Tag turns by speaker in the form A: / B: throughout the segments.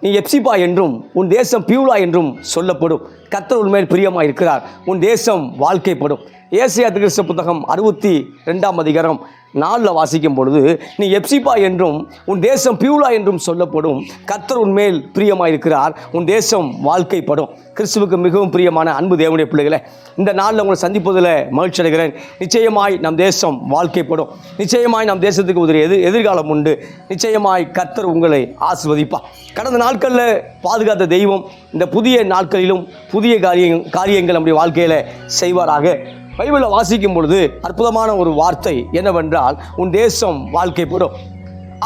A: நீ எப்சிபா என்றும் உன் தேசம் பியூலா என்றும் சொல்லப்படும். கர்த்தர் உண்மையில் பிரியமாக இருக்கிறார். உன் தேசம் வாழ்க்கைப்படும். ஏசியா கிறிஸ்த புத்தகம் அறுபத்தி ரெண்டாம் அதிகாரம். நாளில் வாசிக்கும் பொழுது நீ எப்சிபா என்றும் உன் தேசம் பியூலா என்றும் சொல்லப்படும். கர்த்தர் உன்மேல் பிரியமாக இருக்கிறார் உன் தேசம் வாழ்க்கைப்படும். கிறிஸ்துவுக்கு மிகவும் பிரியமான அன்பு தேவனுடைய பிள்ளைகளை இந்த நாளில் உங்களை சந்திப்பதில் மகிழ்ச்சி அடைகிறேன். நிச்சயமாய் நம் தேசம் வாழ்க்கைப்படும். நிச்சயமாய் நம் தேசத்துக்கு உதிரி எது எதிர்காலம் உண்டு. நிச்சயமாய் கர்த்தர் உங்களை ஆசிர்வதிப்பார். கடந்த நாட்களில் பாதுகாத்த தெய்வம் இந்த புதிய நாட்களிலும் புதிய காரியம் காரியங்கள் நம்முடைய வாழ்க்கையில் செய்வாராக. பைபிளை வாசிக்கும் பொழுது அற்புதமான ஒரு வார்த்தை என்னவென்றால் உன் தேசம் வாழ்க்கைப்படும்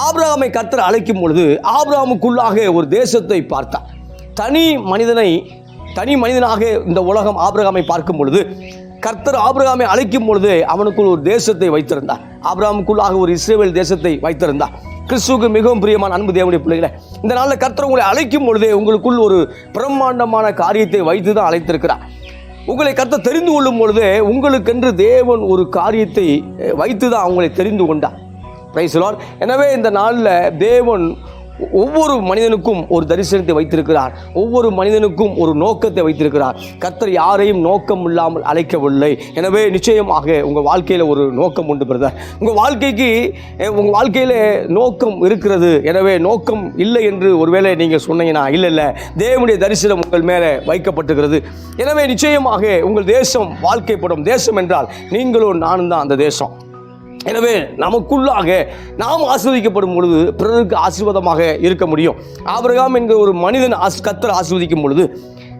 A: ஆபிரகாமை கர்த்தர் அழைக்கும் பொழுது ஆபிரகாமுக்குள்ளாக ஒரு தேசத்தை பார்த்தார். தனி மனிதனை தனி மனிதனாக இந்த உலகம் ஆபிரகாமை பார்க்கும் பொழுது கர்த்தர் ஆபிரகாமை அழைக்கும் பொழுது அவனுக்குள் ஒரு தேசத்தை வைத்திருந்தார். ஆபிரகாமுக்குள்ளாக ஒரு இஸ்ரேவேல் தேசத்தை வைத்திருந்தார். கிறிஸ்துவுக்கு மிகவும் பிரியமான அன்பு தேவனுடைய பிள்ளைகளை இந்த நாளில் கர்த்தர் உங்களை அழைக்கும் பொழுதே உங்களுக்குள் ஒரு பிரம்மாண்டமான காரியத்தை வைத்து தான் அழைத்திருக்கிறார். உங்களை கர்த்தர் தெரிந்து கொள்ளும் பொழுது உங்களுக்கென்று தேவன் ஒரு காரியத்தை வைத்து தான் அவங்களை தெரிந்து கொண்டார். பிரைஸ் எனவே இந்த நாளில் தேவன் ஒவ்வொரு மனிதனுக்கும் ஒரு தரிசனத்தை வைத்திருக்கிறார். ஒவ்வொரு மனிதனுக்கும் ஒரு நோக்கத்தை வைத்திருக்கிறார். கர்த்தர் யாரையும் நோக்கம் இல்லாமல் அழைக்கவில்லை. எனவே நிச்சயமாக உங்கள் வாழ்க்கையில் ஒரு நோக்கம் உண்டு பிரதர். உங்கள் வாழ்க்கைக்கு உங்கள் வாழ்க்கையில் நோக்கம் இருக்கிறது. எனவே நோக்கம் இல்லை என்று ஒருவேளை நீங்கள் சொன்னீங்கன்னா இல்லை இல்லை. தேவனுடைய தரிசனம் உங்கள் மேலே வைக்கப்பட்டுகிறது எனவே நிச்சயமாக உங்கள் தேசம் வாழ்க்கைப்படும். தேசம் என்றால் நீங்களும் நானும் தான் அந்த தேசம். எனவே நமக்குள்ளாக நாம் ஆசீர்வதிக்கப்படும் பொழுது பிறருக்கு ஆசீர்வாதமாக இருக்க முடியும். ஆபிரகாம் என்கிற ஒரு மனிதன் ஆஸ் கத்தர் ஆசீர்வதிக்கும் பொழுது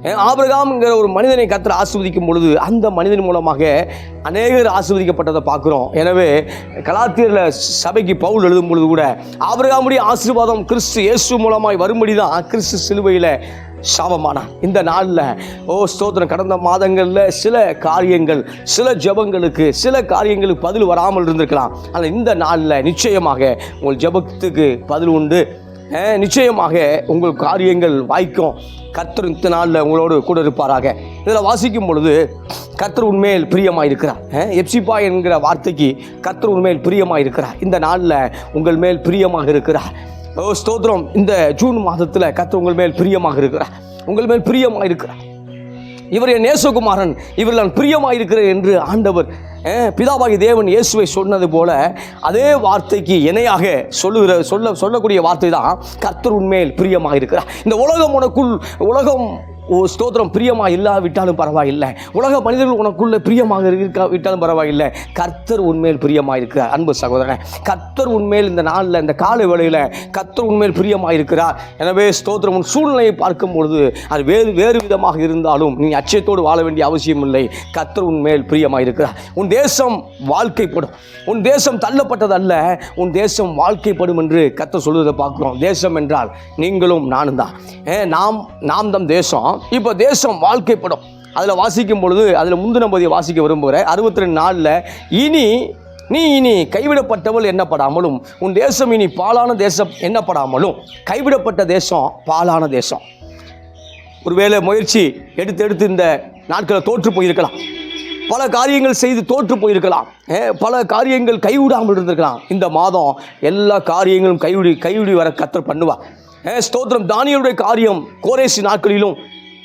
A: அஹ், ஆபிரகாம் என்கிற ஒரு மனிதனை கத்தர் ஆஸ்வதிக்கும் பொழுது அந்த மனிதன் மூலமாக அநேகர் ஆஸ்வதிக்கப்பட்டதை பார்க்குறோம். எனவே கலாத்தியரில் சபைக்கு பவுல் எழுதும் பொழுது கூட ஆபிரகாமுடைய ஆசீர்வாதம் கிறிஸ்து இயேசு மூலமாய் வரும்படி தான் கிறிஸ்து சிலுவையில் சாபமானார் இந்த நாளில் ஓ ஸ்தோத்திரம். கடந்த மாதங்களில் சில காரியங்கள் சில ஜெபங்களுக்கு சில காரியங்களுக்கு பதில் வராமல் இருந்திருக்கலாம். ஆனால் இந்த நாளில் நிச்சயமாக உங்கள் ஜெபத்துக்கு பதில் உண்டு. நிச்சயமாக உங்கள் காரியங்கள் வாய்க்கும். கர்த்தர் இந்த நாளில் உங்களோடு கூட இருப்பாராக. இதில் வாசிக்கும் பொழுது கர்த்தர் உண்மையில் பிரியமாக இருக்கிறார் எப்சிபா என்கிற வார்த்தைக்கு கர்த்தர் உண்மையில் பிரியமாக இருக்கிறார் இந்த நாளில் உங்கள் மேல் பிரியமாக இருக்கிறார். ஸ்தோத்திரம். இந்த ஜூன் மாதத்தில் கத்து உங்கள் மேல் பிரியமாக இருக்கிறார். உங்கள் மேல் பிரியமாக இருக்கிறார். இவர் என் நேசகுமாரன். இவர் நான் பிரியமாக இருக்கிறேன் என்று ஆண்டவர் பிதாபாகி பிதாவாகி தேவன் இயேசுவை சொன்னது போல அதே வார்த்தைக்கு இணையாக சொல்லுகிற சொல்ல சொல்லக்கூடிய வார்த்தை தான் கர்த்தர் உண்மையில் பிரியமாக இருக்கிறார் இந்த உலகம் உனக்குள் உலகம் ஓ ஸ்தோத்திரம் பிரியமாக இல்லாவிட்டாலும் பரவாயில்லை. உலக மனிதர்கள் உனக்குள்ளே பிரியமாக இருக்கா விட்டாலும் பரவாயில்லை. கர்த்தர் உண்மையில் பிரியமாக இருக்கிறார் அன்பு சகோதரன் கர்த்தர் உண்மையில் இந்த நாளில் இந்த காலை வேளையில் கர்த்தர் உண்மையில் பிரியமாக இருக்கிறார் எனவே ஸ்தோத்திரம் உன் சூழ்நிலையை பார்க்கும் பொழுது அது வேறு வேறு விதமாக இருந்தாலும் நீ அச்சயத்தோடு வாழ வேண்டிய அவசியம் இல்லை கர்த்தர் உண்மையில் பிரியமாக இருக்கிறார் உன் தேசம் வாழ்க்கைப்படும். உன் தேசம் தள்ளப்பட்டதல்ல. உன் தேசம் வாழ்க்கைப்படும் என்று கர்த்தர் சொல்வதை பார்க்குறோம். தேசம் என்றால் நீங்களும் நானும் தான் ஏ, நாம் நாம் தம் தேசம் இப்போ தேசம் வாழ்க்கைப்படும். அதில் வாசிக்கும் பொழுது அதில் முந்தின பகுதியை வாசிக்க விரும்புகிற அறுபத்தி ரெண்டு நாளில் இனி நீ இனி கைவிடப்பட்டவள் எண்ணப்படாமலும் உன் தேசம் இனி பாலான தேசம் எண்ணப்படாமலும் கைவிடப்பட்ட தேசம் பாலான தேசம். ஒருவேளை முயற்சி எடுத்து எடுத்து இந்த நாட்களை தோற்று போயிருக்கலாம். பல காரியங்கள் செய்து தோற்று போயிருக்கலாம். பல காரியங்கள் கைவிடாமல் இருந்திருக்கலாம். இந்த மாதம் எல்லா காரியங்களும் கைவிடி கைவிடி வர கத்தர் பண்ணுவா ஸ்தோத்திரம். தானியலுடைய காரியம் கோரேசி நாட்களிலும்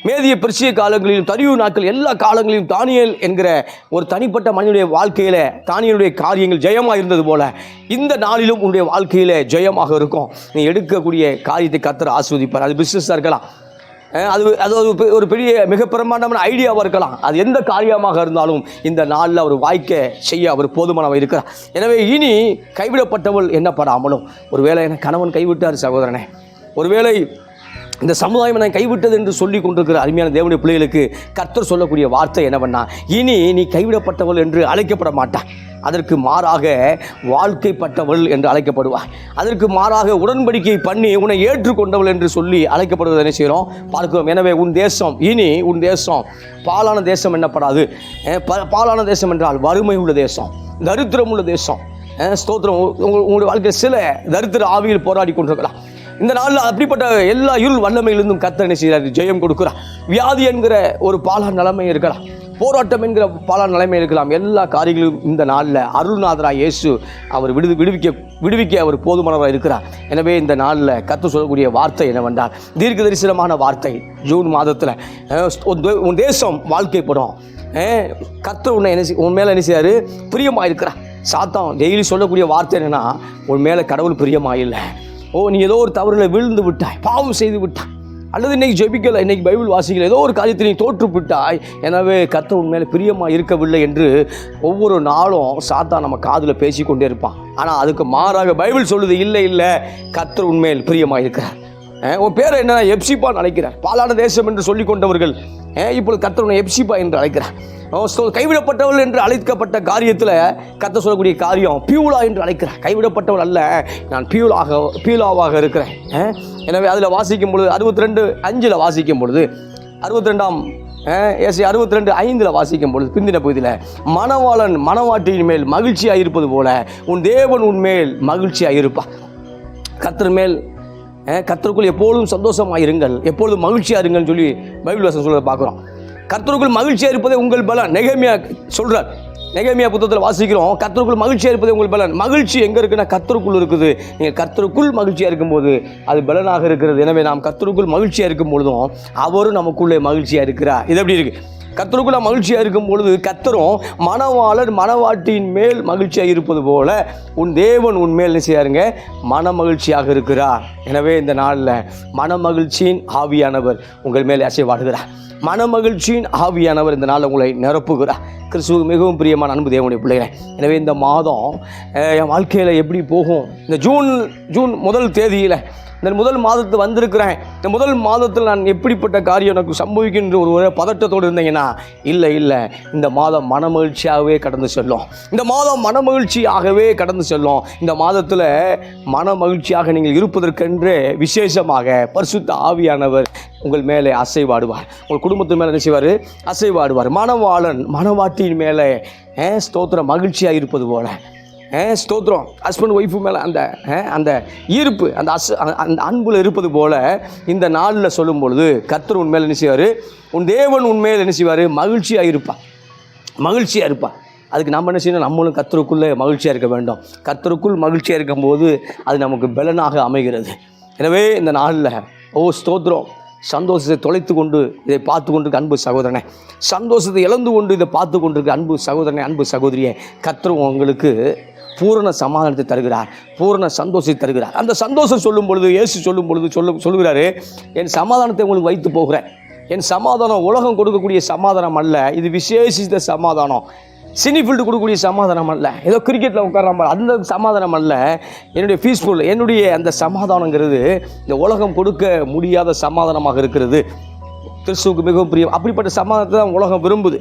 A: மேதிய பெருசிய காலங்களிலும் தரிவு நாட்கள் எல்லா காலங்களிலும் தானியல் என்கிற ஒரு தனிப்பட்ட மனிதனுடைய வாழ்க்கையில் தானியனுடைய காரியங்கள் ஜெயமாக இருந்தது போல இந்த நாளிலும் உன்னுடைய வாழ்க்கையில் ஜெயமாக இருக்கும். நீ எடுக்கக்கூடிய காரியத்தை கத்தர் ஆஸ்வதிப்பார். அது பிஸ்னஸாக இருக்கலாம். அது அது ஒரு பெ- ஒரு பெரிய மிக பிரமாண்டமான ஐடியாவாக இருக்கலாம். அது எந்த காரியமாக இருந்தாலும் இந்த நாளில் அவர் வாய்க்க செய்ய அவர் போதுமானவர் இருக்கிறார். எனவே இனி கைவிடப்பட்டவள் என்னப்படாமலும் ஒருவேளை என கணவன் கைவிட்டார் சகோதரனே. ஒருவேளை இந்த சமுதாயம் நான் கைவிட்டது என்று சொல்லி கொண்டிருக்கிற அருமையான தேவனுடைய பிள்ளைகளுக்கு கர்த்தர் சொல்லக்கூடிய வார்த்தை என்னவென்னா இனி நீ கைவிடப்பட்டவள் என்று அழைக்கப்பட மாட்டான் அதற்கு மாறாக வாழ்க்கைப்பட்டவள் என்று அழைக்கப்படுவார் அதற்கு மாறாக உடன்படிக்கை பண்ணி உன்னை ஏற்றுக்கொண்டவள் என்று சொல்லி அழைக்கப்படுவதை என்ன செய்கிறோம்? பார்க்கிறோம். எனவே உன் தேசம் இனி உன் தேசம் பாலான தேசம் என்னப்படாது. பாலான தேசம் என்றால் வறுமை உள்ள தேசம் தரித்திரம் உள்ள தேசம். ஸ்தோத்திரம். உங்களுடைய வாழ்க்கையில் சில தரித்திர ஆவியில் போராடி கொண்டிருக்கலாம். இந்த நாளில் அப்படிப்பட்ட எல்லா இருள் வல்லமையிலிருந்தும் கத்த என்ன செய்கிறார்? ஜெயம் கொடுக்குறா வியாதி என்கிற ஒரு பாலா நிலைமை இருக்கலாம். போராட்டம் என்கிற பல நிலைமை இருக்கலாம். எல்லா காரியங்களும் இந்த நாளில் அருள்நாதரா இயேசு அவர் விடுது விடுவிக்க விடுவிக்க அவர் போதுமானவராக இருக்கிறார். எனவே இந்த நாளில் கற்று சொல்லக்கூடிய வார்த்தை என்னவென்றால் தீர்க்க தரிசனமான வார்த்தை. ஜூன் மாதத்தில் உன் தேசம் வாழ்க்கைப்படும். கர்த்தர் உன்னை என்ன செய்- உன் மேலே என்ன செய்யாரு பிரியமாக இருக்கிறார் சாத்தான் டெய்லி சொல்லக்கூடிய வார்த்தை என்னென்னா உன் மேலே கடவுள் பிரியமாக இல்லை ஓ நீ ஏதோ ஒரு தவறில் விழுந்து விட்டாய் பாவம் செய்து விட்டாய். அல்லது இன்னைக்கு ஜெபிக்கலை இன்றைக்கி பைபிள் வாசிக்கல ஏதோ ஒரு காரியத்தை நீ தோற்று எனவே கர்த்தர் உன் மேலே பிரியமாக இருக்கவில்லை என்று ஒவ்வொரு நாளும் சாத்தா நம்ம காதில் பேசி கொண்டே இருப்பான். ஆனால் அதுக்கு மாறாக பைபிள் சொல்லுது இல்லை இல்லை கத்தர் உண்மையில் பிரியமாக இருக்கிறார். உன் பேரை என்ன எப்சிப்பான்னு அழைக்கிறார். பாலான தேசம் என்று சொல்லிக் கொண்டவர்கள் இப்பொழுது கர்த்தர் உன்னை எப்சிப்பா என்று அழைக்கிறார். சொல் கைவிடப்பட்டவள் என்று அழைக்கப்பட்ட காரியத்தில் கத்த சொல்லக்கூடிய காரியம் பியூலா என்று அழைக்கிறார். கைவிடப்பட்டவள் அல்ல நான் பியூலாக பியூலாவாக இருக்கிறேன். எனவே அதில் வாசிக்கும் பொழுது அறுபத்தி ரெண்டு அஞ்சில் வாசிக்கும் பொழுது அறுபத்தி ரெண்டாம் ஏசி அறுபத்தி ரெண்டு ஐந்தில் வாசிக்கும் பொழுது பிந்தின பகுதியில் மணவாளன் மணவாட்டியின் மேல் மகிழ்ச்சியாக இருப்பது போல உன் தேவன் உன் மேல் மகிழ்ச்சியாக இருப்பா கத்தர் மேல் கத்தருக்குள் கர்த்தருக்குள் எப்பொழுதும் சந்தோஷமாக இருங்கள். எப்பொழுதும் மகிழ்ச்சியாக இருங்கள்னு சொல்லி பைபிள் வசனம் சொல்கிறத பார்க்குறோம். கர்த்தருக்குள் மகிழ்ச்சியாக இருப்பதே உங்கள் பலன். நெகமியா சொல்கிறார் நெகமியா புத்தகத்தில் வாசிக்கிறோம். கர்த்தருக்குள் மகிழ்ச்சியாக இருப்பதே உங்கள் பலன். மகிழ்ச்சி எங்கே இருக்குன்னா கர்த்தருக்குள் இருக்குது. நீங்கள் கர்த்தருக்குள் மகிழ்ச்சியாக இருக்கும்போது அது பலனாக இருக்கிறது. எனவே நாம் கர்த்தருக்குள் மகிழ்ச்சியாக இருக்கும் பொழுதும் அவரும் நமக்குள்ளே மகிழ்ச்சியாக இருக்கிறார். இது எப்படி இருக்குது கத்தருக்குள்ள மகிழ்ச்சியாக இருக்கும் பொழுது கத்தரும் மணவாளர் மணவாட்டியின் மேல் மகிழ்ச்சியாக இருப்பது போல உன் தேவன் உன் மேல் என்ன செய்யாருங்க? மன மகிழ்ச்சியாக இருக்கிறார். எனவே இந்த நாளில் மன மகிழ்ச்சியின் ஆவியானவர் உங்கள் மேல் அசைவாடுகிறார் மன மகிழ்ச்சியின் ஆவியானவர் இந்த நாளில் உங்களை நிரப்புகிறார். கிறிஸ்துவுக்கு மிகவும் பிரியமான அன்பு தேவனுடைய பிள்ளைகளை எனவே இந்த மாதம் என் வாழ்க்கையில் எப்படி போகும்? இந்த ஜூன் ஜூன் முதல் தேதியில் இந்த முதல் மாதத்து வந்திருக்கிறேன். இந்த முதல் மாதத்தில் நான் எப்படிப்பட்ட காரியம் எனக்கு சம்பவிக்கின்ற ஒரு ஒரு பதட்டத்தோடு இருந்தீங்கன்னா இல்லை இல்லை இந்த மாதம் மனமகிழ்ச்சியாகவே கடந்து செல்லும். இந்த மாதம் மனமகிழ்ச்சியாகவே கடந்து செல்லும். இந்த மாதத்தில் மன மகிழ்ச்சியாக நீங்கள் இருப்பதற்கென்றே விசேஷமாக பரிசுத்த ஆவியானவர் உங்கள் மேலே அசைவாடுவார். உங்கள் குடும்பத்து மேலே என்ன செய்வார்? அசைவாடுவார். மணவாளன் மணவாட்டியின் மேலே ஏ, ஸ்தோத்திரம் மகிழ்ச்சியாக இருப்பது போல. ஸ்தோத்திரம். ஹஸ்பண்ட் ஒய்ஃபு மேலே அந்த அந்த ஈர்ப்பு அந்த அஸ் அந்த அன்பில் இருப்பது போல் இந்த நாளில் சொல்லும் பொழுது கர்த்தர் உண்மையில் என்ன செய்வார்? உன் தேவன் உண்மையில் என்ன செய்வார்? மகிழ்ச்சியாக இருப்பான் மகிழ்ச்சியாக இருப்பான் அதுக்கு நம்ம என்ன செய்யணும்? நம்மளும் கத்தருக்குள்ளே மகிழ்ச்சியாக இருக்க வேண்டும். கத்தருக்குள் மகிழ்ச்சியாக இருக்கும்போது அது நமக்கு பலனாக அமைகிறது. எனவே இந்த நாளில் ஓ ஸ்தோத்திரம். சந்தோஷத்தை தொலைத்து கொண்டு இதை பார்த்து கொண்டிருக்க அன்பு சகோதரனை. சந்தோஷத்தை இழந்து கொண்டு இதை பார்த்து கொண்டிருக்க அன்பு சகோதரனை அன்பு சகோதரியை. கர்த்தர் உங்களுக்கு பூரண சமாதானத்தை தருகிறார் பூரண சந்தோஷத்தை தருகிறார். அந்த சந்தோஷம் சொல்லும் பொழுது இயேசு சொல்லும் பொழுது சொல்லும் சொல்லுகிறாரு என் சமாதானத்தை உங்களுக்கு வைத்து போகிறேன். என் சமாதானம் உலகம் கொடுக்கக்கூடிய சமாதானம் அல்ல. இது விசேஷித்த சமாதானம். சினி ஃபீல்டு கொடுக்கக்கூடிய சமாதானம் அல்ல. ஏதோ கிரிக்கெட்டில் உட்கார்ற மாதிரி அந்த சமாதானம் அல்ல. என்னுடைய பீஸ்ஃபுல் என்னுடைய அந்த சமாதானங்கிறது இந்த உலகம் கொடுக்க முடியாத சமாதானமாக இருக்கிறது. கிறிஸ்துவுக்கு மிகவும் பிரியம். அப்படிப்பட்ட சமாதானத்தை தான் உலகம் விரும்புது.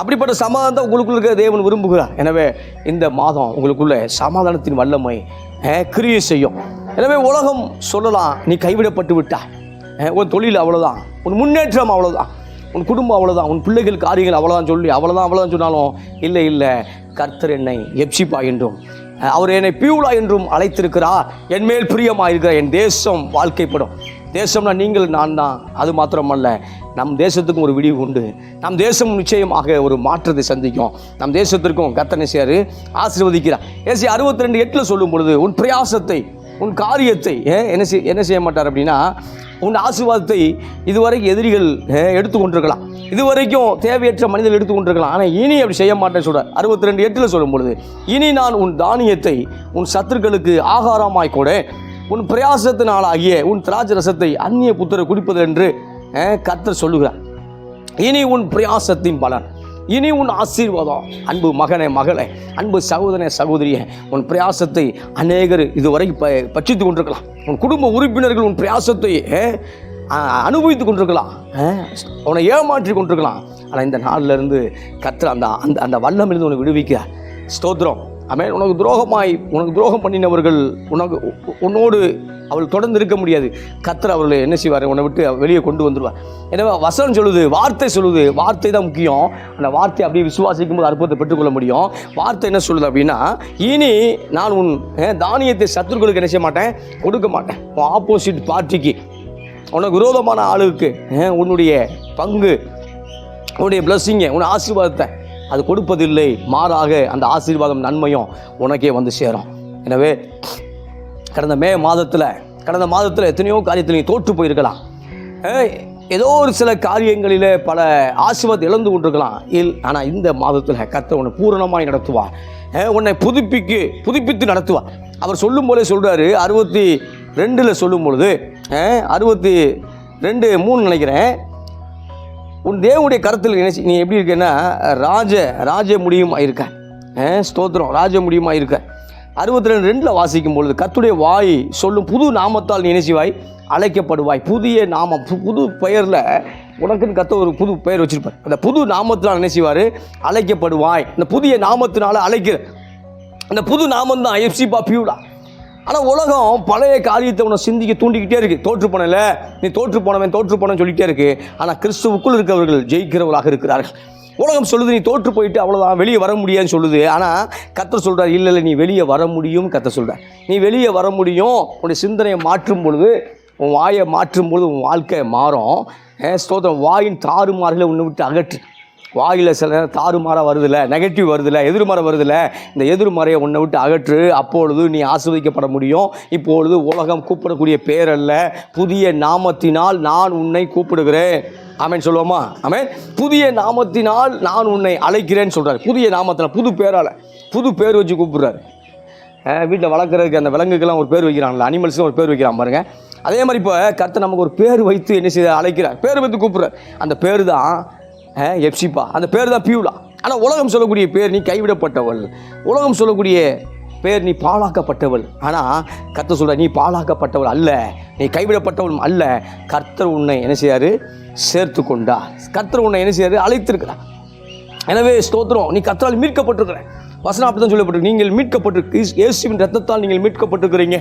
A: அப்படிப்பட்ட சமாதானத்தை உங்களுக்குள்ள இருக்க தேவன் விரும்புகிறார். எனவே இந்த மாதம் உங்களுக்குள்ள சமாதானத்தின் வல்லமை கிரியை செய்யும். எனவே உலகம் சொல்லலாம் நீ கைவிடப்பட்டு விட்டாய். உன் தொழில் அவ்வளோதான் உன் முன்னேற்றம் அவ்வளோதான் உன் குடும்பம் அவ்வளோதான் உன் பிள்ளைகள் காரியங்கள் அவ்வளோதான் சொல்லி அவ்வளோதான் அவ்வளோதான் சொன்னாலும் இல்லை இல்லை கர்த்தர் என்னை எப்சிப்பா என்றும் அவர் என்னை பியூலா என்றும் அழைத்திருக்கிறார். என் மேல் பிரியமாக இருக்கிற என் தேசம் வாழ்க்கைப்படும். தேசம்னா நீங்கள் நான் தான் அது மாத்திரமல்ல நம் தேசத்துக்கும் ஒரு விடிவு உண்டு. நம் தேசம் நிச்சயமாக ஒரு மாற்றத்தை சந்திக்கும். நம் தேசத்திற்கும் கத்தனை சேரு ஆசீர்வதிக்கிறார். ஏசி அறுபத்தி ரெண்டு எட்டில் சொல்லும் பொழுது உன் பிரயாசத்தை உன் காரியத்தை ஏன் என்ன செய் என்ன செய்ய மாட்டார்? அப்படின்னா உன் ஆசீர்வாதத்தை இதுவரைக்கும் எதிரிகள் எடுத்துக்கொண்டிருக்கலாம். இதுவரைக்கும் தேவையற்ற மனிதர்கள் எடுத்துக்கொண்டிருக்கலாம். ஆனால் இனி அப்படி செய்ய மாட்டேன்னு சொல்ற அறுபத்தி ரெண்டு எட்டில் சொல்லும் பொழுது இனி நான் உன் தானியத்தை உன் சத்துருக்களுக்கு ஆகாரமாய் கூட. உன் பிரயாசத்தினாலாகிய உன் திராட்சை ரசத்தை அந்நிய புத்தரை குடிப்பது என்று கத்தர் சொல்லுகிறார். இனி உன் பிரயாசத்தின் பலன். இனி உன் ஆசீர்வாதம். அன்பு மகனே மகளே அன்பு சகோதரனே சகோதரியே உன் பிரயாசத்தை அநேகர் இதுவரை ப பட்சித்து கொண்டிருக்கலாம். உன் குடும்ப உறுப்பினர்கள் உன் பிரயாசத்தை அனுபவித்து கொண்டிருக்கலாம். உன்னை ஏமாற்றி கொண்டிருக்கலாம். ஆனால் இந்த நாளிலிருந்து இருந்து கர்த்தர் அந்த அந்த அந்த வல்லமிருந்து உன்னை விடுவிக்கிறார். ஸ்தோத்திரம். ஆமென். உனக்கு துரோகமாய் உனக்கு துரோகம் பண்ணினவர்கள் உனக்கு உன்னோடு அவள் தொடர்ந்து இருக்க முடியாது. கத்தர் அவர்களை என்ன செய்வார்? உன்னை விட்டு வெளியே கொண்டு வந்துடுவார் எனவே வசனம் சொல்லுது வார்த்தை சொல்லுது. வார்த்தை தான் முக்கியம். அந்த வார்த்தை அப்படியே விசுவாசிக்கும் போது அற்புதத்தை பெற்றுக்கொள்ள முடியும். வார்த்தை என்ன சொல்லுது அப்படின்னா இனி நான் உன் தானியத்தை சத்துருக்களுக்கு என்ன செய்ய மாட்டேன்? கொடுக்க மாட்டேன். உன் ஆப்போசிட் பார்ட்டிக்கு உனக்கு விரோதமான ஆளுக்கு உன்னுடைய பங்கு உன்னுடைய பிளஸ்ஸிங்கை உன் ஆசீர்வாதத்தை. அது கொடுப்பதில்லை. மாறாக அந்த ஆசீர்வாதம் நன்மையும் உனக்கே வந்து சேரும். எனவே கடந்த மே மாதத்தில் கடந்த மாதத்தில் எத்தனையோ காரியத்தில் நீ தோற்று போயிருக்கலாம். ஏதோ ஒரு சில காரியங்களில் பல ஆசீர்வாதம் இழந்து கொண்டிருக்கலாம். இல் ஆனால் இந்த மாதத்தில் கத்த உன்னை பூரணமாய் நடத்துவார். உன்னை புதுப்பிக்கு புதுப்பித்து நடத்துவார். அவர் சொல்லும் போலே சொல்கிறாரு அறுபத்தி ரெண்டில் சொல்லும் பொழுது அறுபத்தி ரெண்டு மூணு நினைக்கிறேன். உன் தேவனுடைய கருத்தில் நினைச்சு நீ எப்படி இருக்கேன்னா ராஜ ராஜ முடியுமா இருக்க ஸ்தோத்திரம் ராஜ முடியுமா இருக்க அறுபத்தி ரெண்டு ரெண்டில் வாசிக்கும் பொழுது கத்துடைய வாய் சொல்லும் புது நாமத்தால் நீ நினைச்சுவாய் அழைக்கப்படுவாய். புதிய நாமம் பு- புது பெயரில் உனக்குன்னு கத்த ஒரு புது பெயர் வச்சிருப்பார். அந்த புது நாமத்தினால் நினைச்சிவார் அழைக்கப்படுவாய். இந்த புதிய நாமத்தினால் அழைக்கிற அந்த புது நாமம் தான் எஃப்சி பாப்பியூடா ஆனால் உலகம் பழைய காரியத்தை உன்னை சிந்திக்க தூண்டிக்கிட்டே இருக்கு. தோற்று போனல நீ தோற்று போனவன் தோற்று போனன்னு சொல்லிக்கிட்டே இருக்கு. ஆனால் கிறிஸ்துவுக்குள் இருக்கிறவர்கள் ஜெயிக்கிறவர்களாக இருக்கிறார்கள். உலகம் சொல்லுது நீ தோற்று போயிட்டு அவ்வளோதான் வெளியே வர முடியாதுன்னு சொல்லுது. ஆனால் கத்தர் சொல்கிறார் இல்லை இல்லை நீ வெளியே வர முடியும் கத்த சொல்கிறார் நீ வெளியே வர முடியும் உன்னுடைய சிந்தனையை மாற்றும் பொழுது உன் வாயை மாற்றும் பொழுது உன் வாழ்க்கை மாறும். ஏன் ஸ்தோத்திரம் வாயின் தாறுமாறுகளை உன்னை விட்டு அகற்று. வாயில் சில நேரம் தாறுமாறாக வருதில்ல நெகட்டிவ் வருதில்ல எதிர்மறை வருதில்ல இந்த எதிர்மறையை உன்னை விட்டு அகற்று அப்பொழுது நீ ஆஸ்வதிக்கப்பட முடியும். இப்பொழுது உலகம் கூப்பிடக்கூடிய பேரல்ல புதிய நாமத்தினால் நான் உன்னை கூப்பிடுகிறேன். ஆமேன் சொல்லுவோமா? ஆமேன். புதிய நாமத்தினால் நான் உன்னை அழைக்கிறேன்னு சொல்கிறார் புதிய நாமத்தில் புது பேரால் புது பேர் வச்சு கூப்பிடுறாரு. வீட்டில் வளர்க்குறதுக்கு அந்த விலங்குக்கெல்லாம் ஒரு பேர் வைக்கிறாங்களா அனிமல்ஸுக்கு ஒரு பேர் வைக்கிறான் பாருங்கள் அதே மாதிரி இப்போ கத்தை நமக்கு ஒரு பேர் வைத்து என்ன செய்ய அழைக்கிறார். பேர் வைத்து கூப்பிட்றார். அந்த பேர் தான் அஹ், எப்சிப்பா அந்த பேர் தான் பியூலா. ஆனால் உலகம் சொல்லக்கூடிய பேர் நீ கைவிடப்பட்டவள். உலகம் சொல்லக்கூடிய பேர் நீ பாழாக்கப்பட்டவள். ஆனால் கர்த்தர் சொல்கிற நீ பாழாக்கப்பட்டவள் அல்ல. நீ கைவிடப்பட்டவள் அல்ல. கர்த்தர் உன்னை என்ன செய்யாரு சேர்த்து கொண்டார் கர்த்தர் உன்னை என்ன செய்யாரு அழைத்திருக்கிறார். எனவே ஸ்தோத்திரம். நீ கர்த்தரால் மீட்கப்பட்டிருக்கிற. வசனம் அப்படி தான் சொல்லப்பட்டிருக்கு. நீங்கள் மீட்கப்பட்டிருக்கு. இயேசுவின் ரத்தத்தால் நீங்கள் மீட்கப்பட்டிருக்கிறீங்க.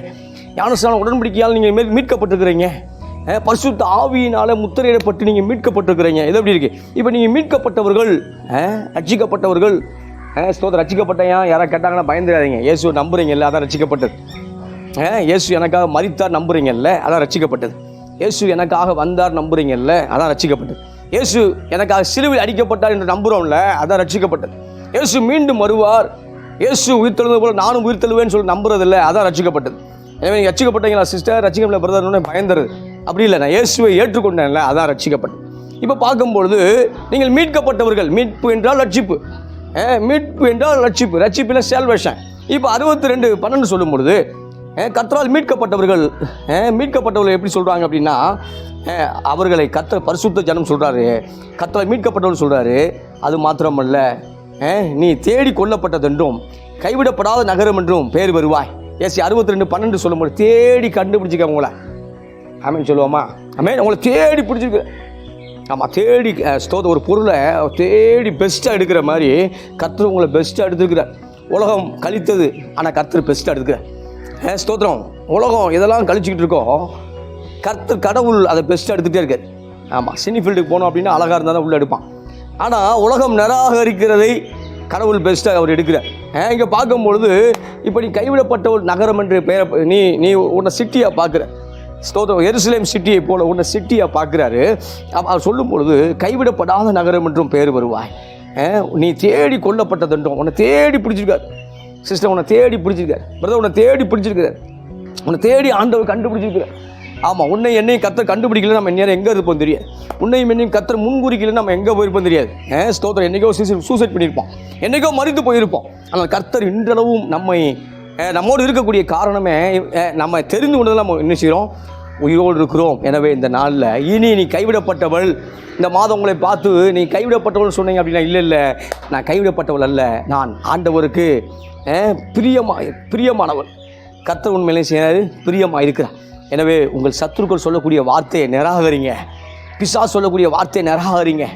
A: ஞானஸ்தான உடன்படிக்கையால் நீங்கள் மீட்கப்பட்டிருக்கிறீங்க. பரிசுத்த ஆவியினால முத்திரையிடப்பட்டு நீங்கள் மீட்கப்பட்டிருக்கிறீங்க. இது எப்படி இருக்கு? இப்போ நீங்கள் மீட்கப்பட்டவர்கள் ரட்சிக்கப்பட்டவர்கள் அஹ், ஸ்தோத்திரம் ரட்சிக்கப்பட்டேன் யாராவது கேட்டாங்கன்னா பயந்துடாதீங்க. இயேசு நம்புறீங்கல்ல அதான் ரட்சிக்கப்பட்டது. இயேசு எனக்காக மறித்தார் நம்புறீங்கல்ல அதான் ரட்சிக்கப்பட்டது. இயேசு எனக்காக வந்தார் நம்புறீங்கல்ல அதான் ரட்சிக்கப்பட்டது. இயேசு எனக்காக சிலுவில் அடிக்கப்பட்டார் என்று நம்புறோம்ல அதான் ரட்சிக்கப்பட்டது. இயேசு மீண்டும் வருவார். இயேசு உயிர்த்தெழுந்தது போல நானும் உயிர்த்தெழுவேன்னு சொல்லி நம்புறதில்ல அதான் ரட்சிக்கப்பட்டது. எனவே நீங்க ரட்சிக்கப்பட்டீங்களா சிஸ்டர்? ரட்சிக்கப்பட்ட பிரதர்னு பயந்துருது அப்படி இல்லை நான் இயேசுவை ஏற்றுக்கொண்டேன்ல அதான் ரட்சிக்கப்பட்டேன். இப்போ பார்க்கும்பொழுது நீங்கள் மீட்கப்பட்டவர்கள் மீட்பு என்றால் ரட்சிப்பு. மீட்பு என்றால் ரட்சிப்பு ரட்சிப்பில் சேல்வேஷன் இப்போ அறுபத்தி ரெண்டு பன்னெண்டு சொல்லும் பொழுது கத்தரால் மீட்கப்பட்டவர்கள் மீட்கப்பட்டவர்கள் எப்படி சொல்கிறாங்க அப்படின்னா அவர்களை கத்த பரிசுத்த ஜனம் சொல்கிறாரு கர்த்தரால் மீட்கப்பட்டவர்கள் சொல்கிறாரு அது மாத்திரமல்ல நீ தேடி கொல்லப்பட்டதென்றும் கைவிடப்படாத நகரம் என்றும் பேர் வருவாய். ஏசி அறுபத்தி ரெண்டு பன்னெண்டு சொல்லும்போது தேடி கண்டுபிடிச்சிக்க உங்களை. ஆமேன்னு சொல்லுவோமா? ஆமே உங்களை தேடி பிடிச்சிருக்கு. ஆமாம் தேடி அஹ், ஒரு பொருளை தேடி பெஸ்ட்டாக எடுக்கிற மாதிரி கத்தர் உங்களை பெஸ்ட்டாக எடுத்துருக்கிறார். உலகம் கழித்தது ஆனால் கத்தர் பெஸ்ட்டாக எடுத்துக்கிறார் அஹ், ஸ்தோத்திரம் உலகம் இதெல்லாம் கழிச்சிக்கிட்டு இருக்கோம் கர்த்தர் கடவுள் அதை பெஸ்ட்டாக எடுத்துகிட்டே இருக்கார். ஆமாம் சினி ஃபீல்டுக்கு போனோம் அப்படின்னா அழகாக இருந்தால் தான் உள்ளே எடுப்பான். ஆனால் உலகம் நிராகரிக்கிறதை கடவுள் பெஸ்ட்டாக அவர் எடுக்கிறார். இங்கே பார்க்கும்பொழுது இப்போ நீ கைவிடப்பட்ட ஒரு நகரம் என்று பெயரை நீ நீ உன்னை சிட்டியாக பார்க்குற. ஸ்தோதம் எருசலேம் சிட்டியை போல உன்னை சிட்டியாக பார்க்குறாரு. அவர் சொல்லும் பொழுது கைவிடப்படாத நகரம் என்றும் பெயர் வருவாய். நீ தேடி கொல்லப்பட்டதென்றும் உன்னை தேடி பிடிச்சிருக்காரு. சிஸ்டர் உன்னை தேடி பிடிச்சிருக்கார். பிரதர் உன்னை தேடி பிடிச்சிருக்காரு. உன்னை தேடி ஆண்டவர் கண்டுபிடிச்சிருக்கிறார். ஆமாம் உன்னை என்னையும் கத்தர் கண்டுபிடிக்கல நம்ம நேரம் எங்கே இருப்போம் தெரியாது. உன்னையும் என்னையும் கத்தர் முன்குறிக்கல நம்ம எங்கே போயிருப்போம் தெரியாது. ஏன் ஸ்தோத்திரம். என்னைக்கோ சூசைட் பண்ணியிருப்போம். என்னைக்கோ மறித்து போயிருப்போம். ஆனால் கர்த்தர் இன்றளவும் நம்மை நம்மோடு இருக்கக்கூடிய காரணமே நம்ம தெரிந்து கொண்டு நம்ம என்ன செய்கிறோம்? உயிரோடு இருக்கிறோம். எனவே இந்த நாளில் இனி நீ கைவிடப்பட்டவள் இந்த மாதம் உங்களை பார்த்து நீ கைவிடப்பட்டவள் சொன்னீங்க அப்படின்னா இல்லை இல்லை நான் கைவிடப்பட்டவள் அல்ல. நான் ஆண்டவருக்கு பிரியமா பிரியமானவள் கத்த உண்மையிலே செய்யாது பிரியமாக இருக்கிறான் எனவே உங்கள் சத்துருக்கள் சொல்லக்கூடிய வார்த்தையை நிராகரிங்க. பிசா சொல்லக்கூடிய வார்த்தையை நிராகரிங்க.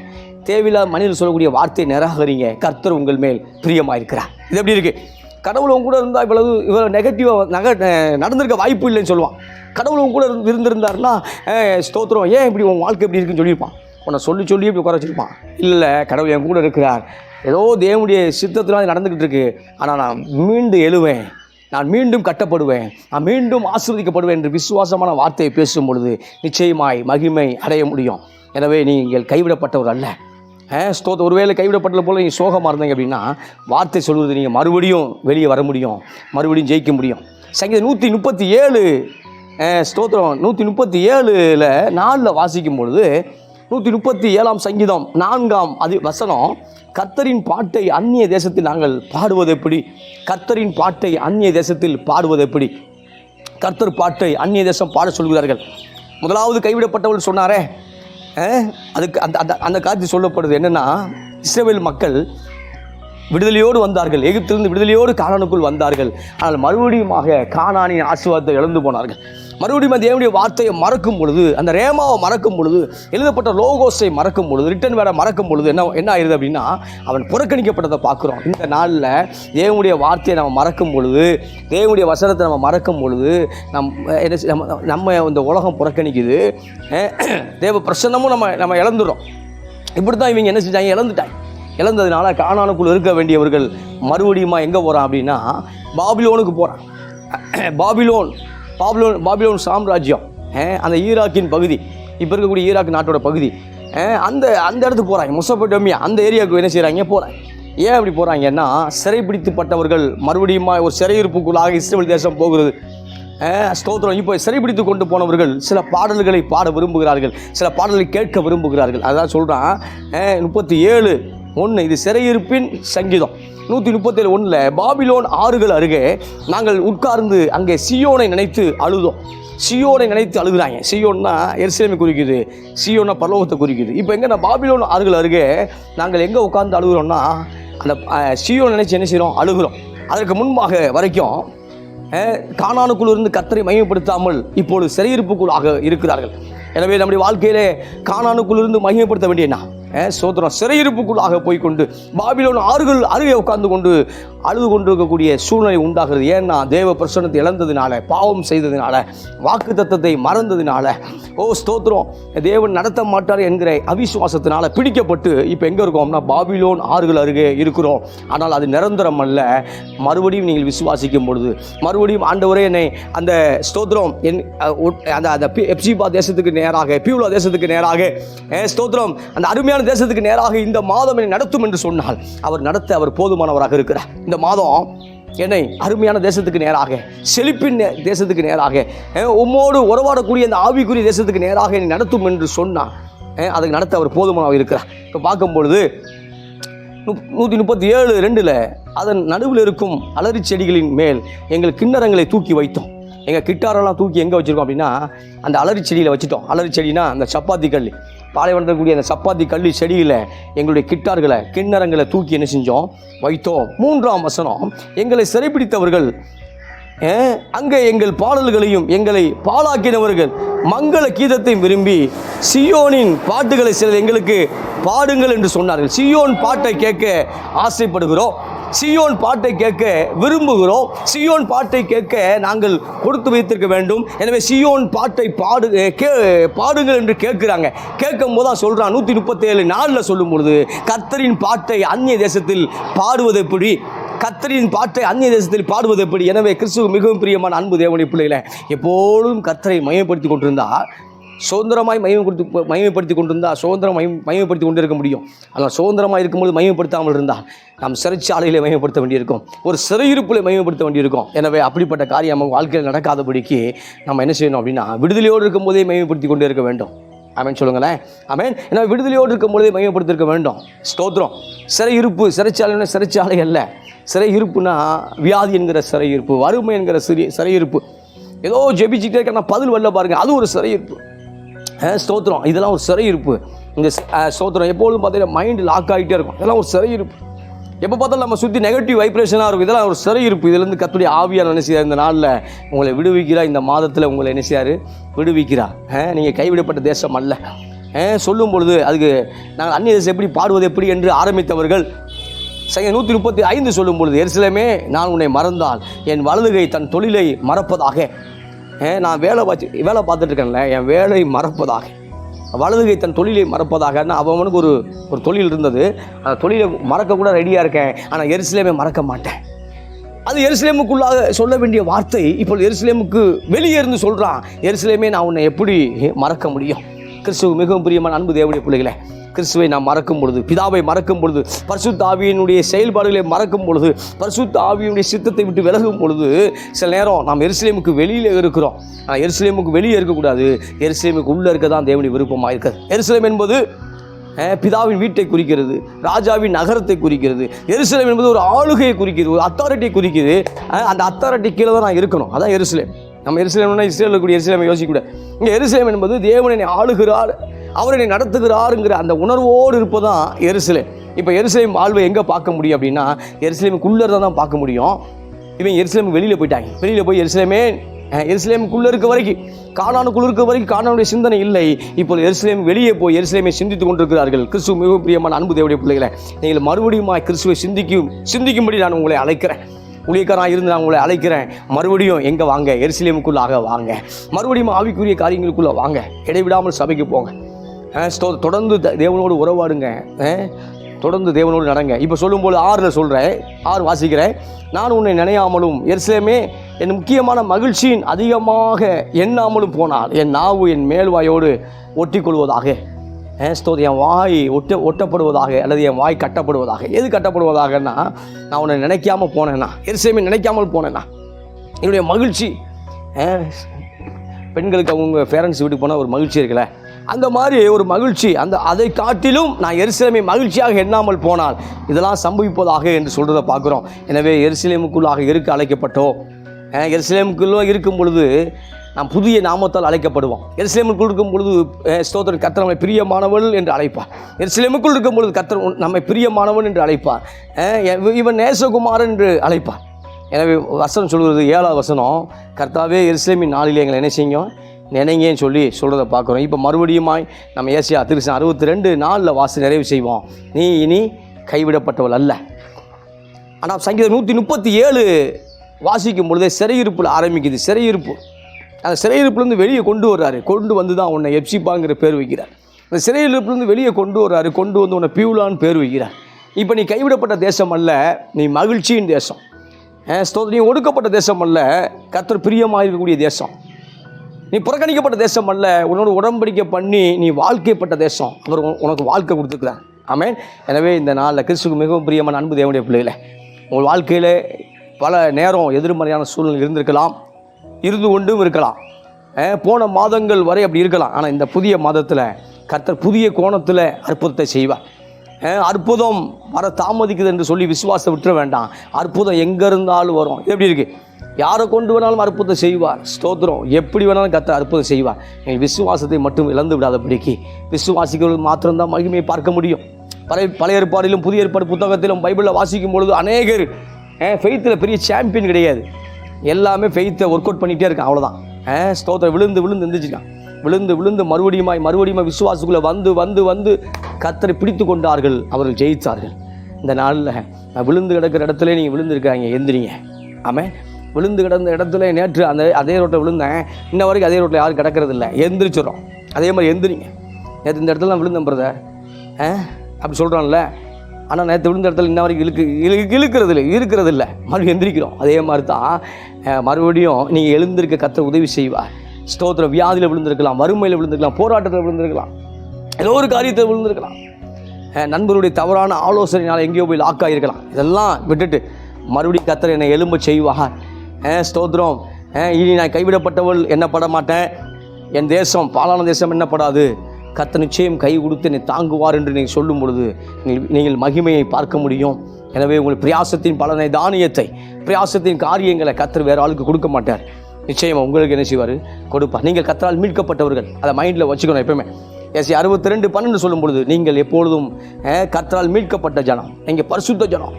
A: தேவையில்லாத மனிதர் சொல்லக்கூடிய வார்த்தையை நிராகரிங்க. கர்த்தர் உங்கள் மேல் பிரியமாக இருக்கிறார் இது எப்படி இருக்குது கடவுள் உங்க கூட இருந்தால் இவ்வளவு இவ்வளோ நெகட்டிவாக நக நடந்திருக்க வாய்ப்பு இல்லைன்னு சொல்லுவான். கடவுள் உங்க கூட இருந்து- இருந்திருந்தாருன்னா ஸ்தோத்திரம் ஏன் இப்படி உன் வாழ்க்கை இப்படி இருக்குன்னு சொல்லியிருப்பான்? உன்னை சொல்லி சொல்லி இப்படி குறை வச்சிருப்பான். இல்லை கடவுள் என் கூட இருக்கிறார். ஏதோ தேவனுடைய சித்தத்தினால் நடந்துக்கிட்டு இருக்கு. ஆனால் நான் மீண்டும் எழுவேன். நான் மீண்டும் கட்டப்படுவேன். நான் மீண்டும் ஆசீர்வதிக்கப்படுவேன் என்று விசுவாசமான வார்த்தையை பேசும் பொழுது நிச்சயமாய் மகிமை அடைய முடியும். எனவே நீங்கள் கைவிடப்பட்டவர் அல்ல. ஸ்தோத்த ஒருவேளை கைவிடப்பட்டது போல் நீங்கள் சோகமாக இருந்தீங்க அப்படின்னா வார்த்தை சொல்வது நீங்கள் மறுபடியும் வெளியே வர முடியும். மறுபடியும் ஜெயிக்க முடியும். சங்கீதம் நூற்றி முப்பத்தி ஏழு ஸ்தோத்திரம். நூற்றி முப்பத்தி ஏழில் நாலில் வாசிக்கும் பொழுது நூற்றி முப்பத்தி ஏழாம் சங்கீதம் நான்காம் அது வசனம் கர்த்தரின் பாட்டை அந்நிய தேசத்தில் நாங்கள் பாடுவது எப்படி? கர்த்தரின் பாட்டை அந்நிய தேசத்தில் பாடுவது எப்படி? கர்த்தர் பாட்டை அந்நிய தேசம் பாட சொல்கிறார்கள். முதலாவது கைவிடப்பட்டவள் சொன்னாரே அதுக்கு அந்த அந்த அந்த காட்சி சொல்லப்படுது என்னென்னா இஸ்ரேல் மக்கள் விடுதலையோடு வந்தார்கள். எகிப்திலிருந்து விடுதலையோடு காணானுக்குள் வந்தார்கள். ஆனால் மறுபடியுமாக காணானின் ஆசீர்வாதத்தை இழந்து போனார்கள். மறுபடியும் அந்த தேவனுடைய வார்த்தையை மறக்கும் பொழுது அந்த ரேமாவை மறக்கும் பொழுது எழுதப்பட்ட லோகோஸை மறக்கும் பொழுது ரிட்டன் வேட மறக்கும் பொழுது என்ன என்ன ஆயிருது அப்படின்னா அவன் புறக்கணிக்கப்பட்டதை பார்க்குறோம். இந்த நாளில் தேவனுடைய வார்த்தையை நம்ம மறக்கும் பொழுது தேவனுடைய வசனத்தை நம்ம மறக்கும் பொழுது நம் என்ன செய்- நம்ம நம்ம இந்த உலகம் புறக்கணிக்குது. தேவ பிரசன்னமும் நம்ம நம்ம இழந்துடும் இப்படி தான் இவங்க என்ன செஞ்சாங்க? இழந்துட்டாங்க. இழந்ததுனால காணானுக்குள் இருக்க வேண்டியவர்கள் மறுபடியுமா எங்கே போகிறான் அப்படின்னா பாபிலோனுக்கு போகிறான் பாபிலோன் பாபிலோன் பாபிலோன் சாம்ராஜ்யம் அந்த ஈராக்கின் பகுதி இப்போ இருக்கக்கூடிய ஈராக் நாட்டோட பகுதி அந்த அந்த இடத்துக்கு போகிறாங்க முசப்பட்டோமியா அந்த ஏரியாவுக்கு என்ன செய்கிறாங்க போகிறாங்க ஏன் அப்படி போகிறாங்கன்னா சிறைப்பிடித்துப்பட்டவர்கள் மறுபடியுமா ஒரு சிறையிருப்புக்குள்ளாக இஸ்ரேல் தேசம் போகிறது. ஸ்தோத்திரம். இப்போ சிறைபிடித்து கொண்டு போனவர்கள் சில பாடல்களை பாட விரும்புகிறார்கள் சில பாடல்களை கேட்க விரும்புகிறார்கள். அதான் சொல்கிறான் முப்பத்தி ஏழு ஒன்று இது சிறையிருப்பின் சங்கீதம். நூற்றி முப்பத்தேழு ஒன்றில் பாபிலோன் ஆறுகள் அருகே நாங்கள் உட்கார்ந்து அங்கே சியோனை நினைத்து அழுதோம். சியோனை நினைத்து அழுகுறாங்க. சியோன்னா எருசலேமை குறிக்குது. சியோன்னா பரலோகத்தை குறிக்குது. இப்போ எங்கே நான் பாபிலோன் ஆறுகள் அருகே நாங்கள் எங்கே உட்கார்ந்து அழுகிறோம்னா அந்த சியோனை நினைச்சு என்ன செய்கிறோம் அழுகுறோம். அதற்கு முன்பாக வரைக்கும் அஹ், இருந்து கத்தரை மையப்படுத்தாமல் இப்பொழுது சிறையிருப்புக்குள்ளாக இருக்கிறார்கள். எனவே நம்முடைய வாழ்க்கையிலே காணானுக்குள்ளிருந்து மையப்படுத்த வேண்டிய சோதனம் சிறையிருப்புக்குள்ளாக போய்கொண்டு பாபிலோன் ஆறுகள் அருகே உட்கார்ந்து கொண்டு அழுது கொண்டிருக்கக்கூடிய சூழ்நிலை உண்டாகிறது. ஏன்னா தேவ பிரசன்னத்தை இழந்ததினால பாவம் செய்ததினால வாக்கு தத்தத்தை மறந்ததினால ஓ ஸ்தோத்திரம் தேவன் நடத்த மாட்டார் என்கிற அவிசுவாசத்தினால பிடிக்கப்பட்டு இப்போ எங்கே இருக்கோம்னா பாபிலோன் ஆறுகள் அருகே இருக்கிறோம். ஆனால் அது நிரந்தரம் அல்ல. மறுபடியும் நீங்கள் விசுவாசிக்கும் பொழுது மறுபடியும் ஆண்டவரே என்னை அந்த ஸ்தோத்திரம் என் அந்த அந்த பி- எப்சிபா தேசத்துக்கு நேராக பியூலா தேசத்துக்கு நேராக ஸ்தோத்திரம் அந்த அருமையான தேசத்துக்கு நேராக இந்த மாதம் என்னை நடத்தும் என்று சொன்னால் அவர் நடத்த அவர் போதுமானவராக இருக்கிறார். இந்த மாதம் என்னை அருமையான தேசத்துக்கு நேராக செழிப்பின் தேசத்துக்கு நேராக உம்மோடு உறவாடக்கூடிய அந்த ஆவிக்குரிய தேசத்துக்கு நேராக என்னை நடத்தும் என்று சொன்னால் அதுக்கு நடத்த அவர் போதுமானவர் இருக்கிறார். இப்போ பார்க்கும் பொழுது நூற்றி முப்பத்தி ஏழு ரெண்டில் அதன் நடுவில் இருக்கும் அலரி செடிகளின் மேல் எங்கள் கிண்ணறங்களை தூக்கி வைத்தோம். எங்கள் கிட்டாரெல்லாம் தூக்கி எங்கே வச்சுருக்கோம் அப்படின்னா அந்த அலரி செடியில் வச்சுட்டோம். அலரி செடினா அந்த சப்பாத்தி கல்லி. பாலைவனத்தில் கூடிய அந்த சப்பாத்தி கல்லி செடியில் எங்களுடைய கிட்டார்களை கிண்ணறங்களை தூக்கி என்ன செஞ்சோம்? வைத்தோம். மூன்றாம் வசனம் எங்களை சிறைப்பிடித்தவர்கள் அங்கே எங்கள் பாடல்களையும் எங்களை பாழாக்கினவர்கள் மங்கள கீதத்தையும் விரும்பி சியோனின் பாட்டுகளை சிலர் எங்களுக்கு பாடுங்கள் என்று சொன்னார்கள். சியோன் பாட்டை கேட்க ஆசைப்படுகிறோம். சியோன் பாட்டை கேட்க விரும்புகிறோம். சியோன் பாட்டை கேட்க நாங்கள் கொடுத்து வைத்திருக்க வேண்டும். எனவே சியோன் பாட்டை பாடு கே பாடுங்கள் என்று கேட்குறாங்க. கேட்கும் போது தான் சொல்கிறான் நூற்றி முப்பத்தேழு நாளில் சொல்லும் பொழுது கத்தரின் பாட்டை அந்நிய தேசத்தில் பாடுவது எப்படி கத்தரின் பாட்டை அந்நிய தேசத்தில் பாடுவது எப்படி? எனவே கிறிஸ்துவ மிகவும் பிரியமான அன்பு தேவனை பிள்ளைகளை எப்பொழுதும் கத்தரை மையப்படுத்தி கொண்டிருந்தால் சுதந்திரமாய் மையம் கொடுத்து மையப்படுத்தி கொண்டிருந்தால் சுதந்திரம் மையம் மையப்படுத்தி கொண்டு இருக்க முடியும். ஆனால் சுதந்திரமாக இருக்கும்போது மையப்படுத்தாமல் இருந்தால் நாம் சிறைச்சாலையில் மையப்படுத்த வேண்டியிருக்கும். ஒரு சிறையிருப்பில் மையப்படுத்த வேண்டியிருக்கும். எனவே அப்படிப்பட்ட காரியம் நம்ம வாழ்க்கையில் நடக்காதபடிக்கு நம்ம என்ன செய்யணும் அப்படின்னா விடுதலையோடு இருக்கும்போதே மையப்படுத்தி கொண்டே இருக்க வேண்டும். ஆமென் சொல்லுங்களேன். ஆமென். ஏன்னா விடுதலையோடு இருக்கும் பொழுதே மையப்படுத்திருக்க வேண்டும். ஸ்தோத்திரம். சிறை இருப்பு சிறைச்சாலைன்னா சிறைச்சாலை அல்ல. சிறை இருப்புனா வியாதி என்கிற சிறை இருப்பு வறுமை என்கிற சிறிய சிறை இருப்பு ஏதோ ஜெபிச்சுட்டே இருக்க பதில் வரல பாருங்க. அது ஒரு சிறை இருப்பு ஸ்தோத்திரம். இதெல்லாம் ஒரு சிறை இருப்பு இந்த ஸ்தோத்திரம். எப்பொழுதும் பார்த்தீங்கன்னா மைண்டு லாக் ஆகிட்டே இருக்கும். இதெல்லாம் ஒரு சிறை இருப்பு எப்போ பார்த்தாலும் நம்ம சுற்றி நெகட்டிவ் வைப்ரேஷனாக இருக்கும். இதெல்லாம் ஒரு சிறை இருப்பு. இதுலேருந்து கத்துடைய ஆவியார் நினைச்சார் இந்த நாளில் உங்களை விடுவிக்கிறா இந்த மாதத்தில் உங்களை நினைச்சார் விடுவிக்கிறா நீங்கள் கைவிடப்பட்ட தேசம் அல்ல. சொல்லும் பொழுது அதுக்கு நாங்கள் அந்நிய தேசம் எப்படி பாடுவது எப்படி என்று ஆரம்பித்தவர்கள் சங்க நூற்றி முப்பத்தி ஐந்து சொல்லும் பொழுது எரிசிலமே நான் உன்னை மறந்தால் என் வலதுகை தன் தொழிலை மறப்பதாக. நான் வேலை பார்த்து வேலை பார்த்துட்டு இருக்கேன்ல என் வேலை மறப்பதாக. வலதுகை தன் தொழிலை மறப்பதாக அவனுக்கு ஒரு ஒரு தொழில் இருந்தது. அந்த தொழிலை மறக்க கூட ரெடியாக இருக்கேன். ஆனால் எருசலேமே மறக்க மாட்டேன். அது எருசலேமுக்குள்ளாக சொல்ல வேண்டிய வார்த்தை இப்போ எருசலேமுக்கு வெளியே இருந்து சொல்கிறான் எருசலேமே நான் உன்னை எப்படி மறக்க முடியும்? கிறிஸ்துவ மிகவும் பிரியமான அன்பு தேவனுடைய பிள்ளைகளை கிறிஸ்துவை நாம் மறக்கும் பொழுது பிதாவை மறக்கும் பொழுது பரிசுத்த ஆவியினுடைய செயல்பாடுகளை மறக்கும் பொழுது பரிசுத்த ஆவியினுடைய சித்தத்தை விட்டு விலகும் பொழுது சில நேரம் நாம் எருசலேமுக்கு வெளியில் இருக்கிறோம். ஆனால் எருசலேமுக்கு வெளியே இருக்கக்கூடாது. எருசலேமுக்கு உள்ளே இருக்க தான் தேவனுடைய விருப்பமாக இருக்காது. எருசலேம் என்பது பிதாவின் வீட்டை குறிக்கிறது ராஜாவின் நகரத்தை குறிக்கிறது. எருசலேம் என்பது ஒரு ஆளுகையை குறிக்கிறது ஒரு அத்தாரிட்டியை குறிக்குது அந்த அத்தாரிட்டி கீழே தான் நான் இருக்கணும். அதான் எருசலேம். நம்ம எருசலேம்னா இஸ்ரேலில் கூடிய எருசலேமை யோசிக்கக்கூடாது இங்கே எருசலேம் என்பது தேவனை என்னை ஆளுகிறார் அவர் என்னை நடத்துகிறாருங்கிற அந்த உணர்வோடு இருப்பதான் எருசலேம். இப்போ எருசலேம் வாழ்வை எங்கே பார்க்க முடியும் அப்படின்னா எருசலேமுக்குள்ளே தான் பார்க்க முடியும். இவன் எருசலேமுக்கு வெளியில் போயிட்டாங்க. வெளியில் போய் எருசலேமே எருசலேமுக்குள்ளே இருக்க வரைக்கும் காணானுக்குள்ளே இருக்க வரைக்கும் காணானுடைய சிந்தனை இல்லை. இப்போ எருசலேம் வெளியே போய் எருசலேமை சிந்தித்துக் கொண்டிருக்கிறார்கள். கிறிஸ்துவ மிகவும் பிரியமான அன்பு தேவடைய பிள்ளைகளை நீங்கள் மறுபடியும் கிறிஸ்துவை சிந்திக்கும் சிந்திக்கும்படி நான் உங்களை அழைக்கிறேன். ஊழியக்காராக இருந்து நான் உங்களை அழைக்கிறேன். மறுபடியும் எங்கே வாங்க? எருசலேமுக்குள்ளாக வாங்க. மறுபடியும் ஆவிக்குரிய காரியங்களுக்குள்ளே வாங்க. இடைவிடாமல் சபைக்கு போங்க. தொடர்ந்து த- தேவனோடு உறவாடுங்க. தொடர்ந்து தேவனோடு நடங்க. இப்போ சொல்லும்போது ஆறில் சொல்கிறேன் ஆறு வாசிக்கிறேன். நான் உன்னை நினையாமலும் எருசலேமே என் முக்கியமான மகிழ்ச்சியின் அதிகமாக எண்ணாமலும் போனால் என் நாவு என் மேல்வாயோடு ஒட்டிக்கொள்வதாக. கொள்வதாக ஸ்தோத்திரம் என் வாய் ஒட்ட ஒட்டப்படுவதாக அல்லது என் வாய் கட்டப்படுவதாக. எது கட்டப்படுவதாகன்னா நான் உன்னை நினைக்காமல் போனேன்னா எருசலேமே நினைக்காமல் போனேன்னா என்னுடைய மகிழ்ச்சி பெண்களுக்கு அவங்க பேரண்ட்ஸ் வீட்டுக்கு போனால் ஒரு மகிழ்ச்சி இருக்குல்ல. அந்த மாதிரி ஒரு மகிழ்ச்சி அந்த அதை காட்டிலும் நான் எருசலேமை மகிழ்ச்சியாக எண்ணாமல் போனால் இதெல்லாம் சம்பவிப்பதாக என்று சொல்கிறத பார்க்குறோம். எனவே எருசலேமுக்குள்ளாக இருக்க அழைக்கப்பட்டோம். அஹ், எருசலேமுக்குள்ளே இருக்கும் பொழுது நாம் புதிய நாமத்தால் அழைக்கப்படுவோம். எருசலேமுக்குள் இருக்கும் பொழுது ஸ்தோத்திரன் கத்தர் நம்மை பிரியமானவள் என்று அழைப்பார். எருசலேமுக்குள் இருக்கும் பொழுது கத்தர் நம்மை பிரியமானவன் என்று அழைப்பார். இவன் நேசகுமாரன் என்று அழைப்பார். எனவே வசனம் சொல்கிறது ஏழாவது வசனம் கர்த்தாவே எருசலேமின் நாளில் எங்களை என்ன செய்யும் நினைங்கன்னு சொல்லி சொல்கிறத பார்க்குறோம். இப்போ மறுபடியுமாய் நம்ம ஏசியா திருசன் அறுபத்தி ரெண்டு நாளில் வாசி நிறைவு செய்வோம். நீ இனி கைவிடப்பட்டவள் அல்ல. ஆனால் சங்கீதம் நூற்றி முப்பத்தி ஏழு வாசிக்கும் பொழுதே சிறையிருப்பில் ஆரம்பிக்குது. சிறையிருப்பு. அந்த சிறையிருப்புலேருந்து வெளியே கொண்டு வர்றாரு. கொண்டு வந்து தான் உன்னை எப்சிப்பாங்கிற பேர் வைக்கிறார். அந்த சிறையிருப்புலேருந்து வெளியே கொண்டு வர்றாரு. கொண்டு வந்து உன்னை பியூலான்னு பேர் வைக்கிறார். இப்போ நீ கைவிடப்பட்ட தேசம் அல்ல நீ மகிழ்ச்சியின் தேசம். அஹ் நீ ஒடுக்கப்பட்ட தேசம் அல்ல கத்தர் பிரியமாக இருக்கக்கூடிய தேசம். நீ புறக்கணிக்கப்பட்ட தேசம் அல்ல உன்னோட உடம்படிக்கை பண்ணி நீ வாழ்க்கைப்பட்ட தேசம். அவர் உனக்கு வாழ்க்கை கொடுத்துருக்கிறார். ஆமென். எனவே இந்த நாளில் கிறிஸ்துக்கு மிகவும் பிரியமான அன்பு தேவனுடைய பிள்ளைகளை உங்கள் வாழ்க்கையில் பல நேரம் எதிர்மறையான சூழ்நிலை இருந்திருக்கலாம் இருந்து கொண்டும் இருக்கலாம். போன மாதங்கள் வரை அப்படி இருக்கலாம். ஆனால் இந்த புதிய மாதத்தில் கர்த்தர் புதிய கோணத்தில் அற்புதத்தை செய்வார். அற்புதம் வர தாமதிக்குது என்று சொல்லி விசுவாசம் விட்டுற வேண்டாம். அற்புதம் எங்கே இருந்தாலும் வரும். இது எப்படி இருக்குது யாரை கொண்டு வேணாலும் அற்புதம் செய்வார். ஸ்தோத்திரம். எப்படி வேணாலும் கத்த அற்புதம் செய்வார். என் விசுவாசத்தை மட்டும் இழந்து விடாதபடிக்கு விசுவாசிகள் மாத்திரம்தான் மகிமையை பார்க்க முடியும். பழைய பழைய ஏற்பாடிலும் புதிய ஏற்பாடு புத்தகத்திலும் பைபிளில் வாசிக்கும் பொழுது அநேகர் ஃபெய்த்தில் பெரிய சாம்பியன் கிடையாது. எல்லாமே ஃபெய்த்தை ஒர்க் அவுட் பண்ணிகிட்டே இருக்கான் அவ்வளோதான் ஸ்தோத்திரம். விழுந்து விழுந்து எந்திரிச்சிட்டான். விழுந்து விழுந்து மறுபடியுமாய் மறுபடியுமாய் விசுவாசுக்குள்ளே வந்து வந்து வந்து கத்தரை பிடித்து கொண்டார்கள். அவர்கள் ஜெயித்தார்கள். இந்த நாளில் விழுந்து கிடக்கிற இடத்துல நீங்கள் விழுந்துருக்காங்க எந்திரிங்க. ஆமாம் விழுந்து கிடந்த இடத்துல நேற்று அந்த அதே ரோட்டில் விழுந்தேன். இன்ன வரைக்கும் அதே ரோட்டில் யாரும் கிடக்கிறது இல்லை எந்திரிச்சிடும் அதே மாதிரி எந்திரிங்க. நேற்று இந்த இடத்துல நான் விழுந்தேன் பிரதர் ஆ? அப்படி சொல்கிறான்ல ஆனால் நேற்று விழுந்த இடத்துல இன்ன வரைக்கும் இழுக்கு இழு இழுக்கிறது இல்லை இருக்கிறது இல்லை மறுபடியும் எந்திரிக்கிறோம். அதே மாதிரி தான் மறுபடியும் நீங்கள் எழுந்திருக்க கத்த உதவி செய்வா ஸ்தோத்திர வியாதியில் விழுந்திருக்கலாம் வறுமையில் விழுந்திருக்கலாம் போராட்டத்தில் விழுந்திருக்கலாம். ஏதோ ஒரு காரியத்தில் விழுந்திருக்கலாம். நண்பருடைய தவறான ஆலோசனையினால் எங்கேயோ போய் லாக் ஆகியிருக்கலாம் இதெல்லாம் விட்டுட்டு மறுபடியும் கத்தர் என்னை எலும்ப செய்வா ஸ்தோத்ரம் இனி நான் கைவிடப்பட்டவள் என்னப்பட மாட்டேன் என் தேசம் பாலான தேசம் என்னப்படாது கத்த நிச்சயம் கை கொடுத்து என்னை தாங்குவார் என்று நீங்கள் சொல்லும் பொழுது நீங்கள் நீங்கள் மகிமையை பார்க்க முடியும். எனவே உங்கள் பிரயாசத்தின் பலனை தானியத்தை பிரயாசத்தின் காரியங்களை கத்தர் வேறு ஆளுக்கு கொடுக்க மாட்டார். நிச்சயமாக உங்களுக்கு என்ன செய்வார்? கொடுப்பார். நீங்கள் கத்தரால் மீட்கப்பட்டவர்கள். அதை மைண்டில் வச்சுக்கணும் எப்பவுமே எஸ் அறுபத்தி ரெண்டு பன்னெண்டு சொல்லும் பொழுது நீங்கள் எப்பொழுதும் கத்தரால் மீட்கப்பட்ட ஜனம். நீங்கள் பரிசுத்த ஜனம்.